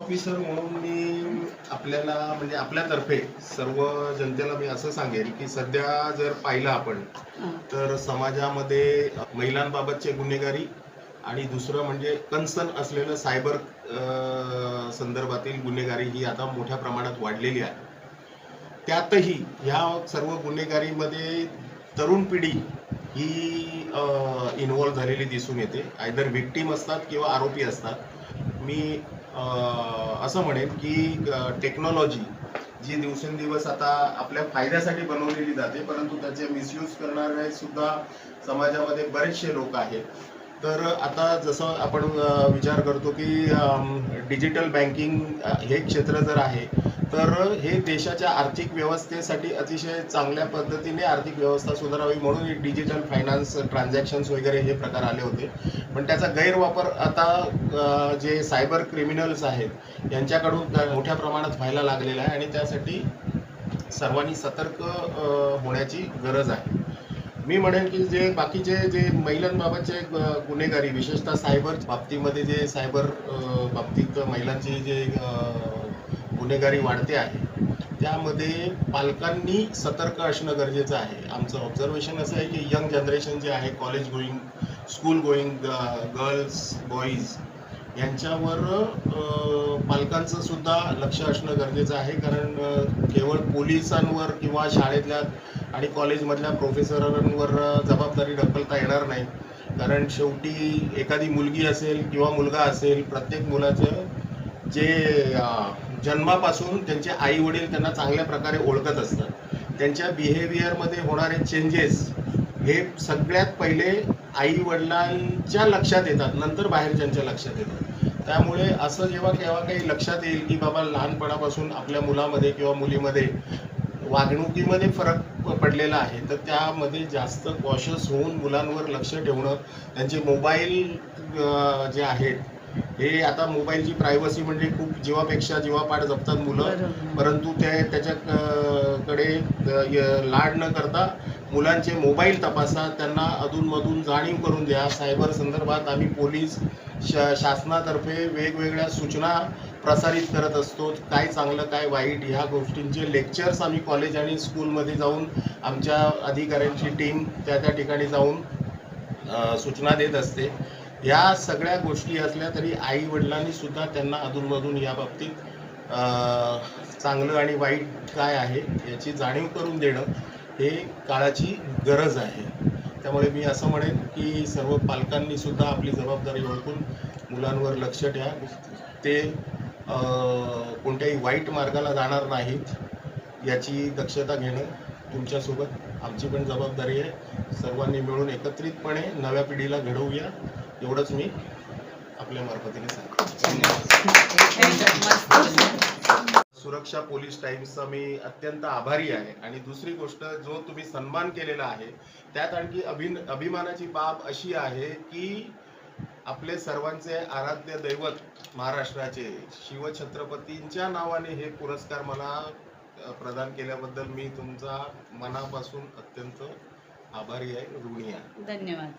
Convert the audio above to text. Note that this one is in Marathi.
ऑफिसर म्हणून मी आपल्याला म्हणजे आपल्यातर्फे सर्व जनतेला मी असं सांगेल की सध्या जर पाहिलं आपण तर समाजामध्ये महिलांबाबतचे गुन्हेगारी आणि दुसरं म्हणजे कन्सर्न असलेलं सायबर संदर्भातील गुन्हेगारी ही आता मोठ्या प्रमाणात वाढलेली आहे. त्यातही ह्या सर्व गुन्हेगारीमध्ये तरुण पिढी ही इन्वॉल्व्ह झालेली दिसून येते. आयदर विक्टीम असतात किंवा आरोपी असतात. मी असं म्हणेन की टेक्नॉलॉजी जी दिवसेंदिवस आता आपल्या फायद्यासाठी बनवलेली जाते परंतु त्याचे मिसयूज करणारे सुद्धा समाजामध्ये बरेचसे लोक आहेत. तर आता जसं आपण विचार करतो की डिजिटल बँकिंग हे क्षेत्र जर आहे तर हे देशाच्या आर्थिक व्यवस्थेसाठी अतिशय चांगल्या पद्धतीने आर्थिक व्यवस्था सुधारावी म्हणून डिजिटल फायनान्स ट्रान्झॅक्शन्स वगैरे हे प्रकार आले होते. पण त्याचा गैरवापर आता जे सायबर क्रिमिनल्स आहेत यांच्याकडून मोठ्या प्रमाणात व्हायला लागलेला आहे आणि त्यासाठी सर्वांनी सतर्क होण्याची गरज आहे. मी म्हणेन की जे बाकीचे जे महिलांबाबतचे गुन्हेगारी विशेषतः सायबर बाबतीमध्ये जे सायबर बाबतीत महिलांची जे गुन्हेगारी वाढते आहे. त्यामध्ये पालकांनी सतर्क असणं गरजेचं आहे. आमचं ऑब्झर्वेशन असं आहे की यंग जनरेशन जे आहे college going school going girls boys यांच्यावर पालकांचं सुद्धा लक्ष असणं गरजेचं आहे. कारण केवळ पोलिसांवर किंवा शाळेतल्या आणि कॉलेजमधल्या प्रोफेसरांवर जबाबदारी ढकलता येणार नाही. कारण शेवटी एखादी मुलगी असेल किंवा मुलगा असेल प्रत्येक मुलाचं जे जन्मापासून त्यांचे आई वडील त्यांना चांगल्या प्रकारे ओळखत असतात. त्यांच्या बिहेवियरमध्ये होणारे चेंजेस हे सगळ्यात पहिले आई वडिलांच्या लक्षात येतात नंतर बाहेरच्यांच्या लक्षात येतात. त्यामुळे असं जेव्हा केव्हा काही लक्षात येईल की बाबा लहानपणापासून आपल्या मुलामध्ये किंवा मुलीमध्ये वागणुकीमध्ये फरक पडलेला आहे तर त्यामध्ये जास्त कॉशस होऊन मुलांवर लक्ष ठेवणं त्यांचे मोबाईल जे आहेत हे आता मोबाईलची प्रायव्हसी म्हणजे खूप जीवापेक्षा जीवापाड जपतात मुलं. परंतु ते त्याच्याकडे लाड न करता मुलांचे मोबाईल तपासा त्यांना अधूनमधून जाणीव करून द्या. सायबर संदर्भात आम्ही पोलीस श शासनातर्फे वेगवेगळ्या सूचना प्रसारित करत असतो. काय चांगलं काय वाईट ह्या गोष्टींचे लेक्चर्स आम्ही कॉलेज आणि स्कूलमध्ये जाऊन आमच्या अधिकाऱ्यांची टीम त्या त्या ठिकाणी जाऊन सूचना देत असते. या सगळ्या गोष्टी असल्या तरी आई वडिलांनी सुद्धा त्यांना अधूनमधून या बाबतीत चांगलं आणि वाईट काय आहे याची जाणीव करून देणं हे काळाची गरज आहे. त्यामुळे मी असं म्हणेन की सर्व पालकांनी सुद्धा आपली जबाबदारी ओळखून मुलांवर लक्ष द्या. ते कोणत्याही वाईट मार्गाला जाणार नाहीत याची दक्षता घेणं तुमच्यासोबत आमची पण जबाबदारी आहे. सर्वांनी मिळून एकत्रितपणे नव्या पिढीला घडवूया. एवढंच मी आपल्या मार्फतीने सांगतो. सुरक्षा पोलीस टाइम्सचा मी अत्यंत आभारी आहे. आणि दुसरी गोष्ट जो तुम्ही सन्मान केलेला आहे त्यात आणखी अभिन अभिमानाची बाब अशी आहे की आपले सर्वांचे आराध्य दैवत महाराष्ट्राचे शिवछत्रपतींच्या नावाने हे पुरस्कार मला प्रदान केल्याबद्दल मी तुमचा मनापासून अत्यंत आभारी आहे ऋणी आहे. धन्यवाद.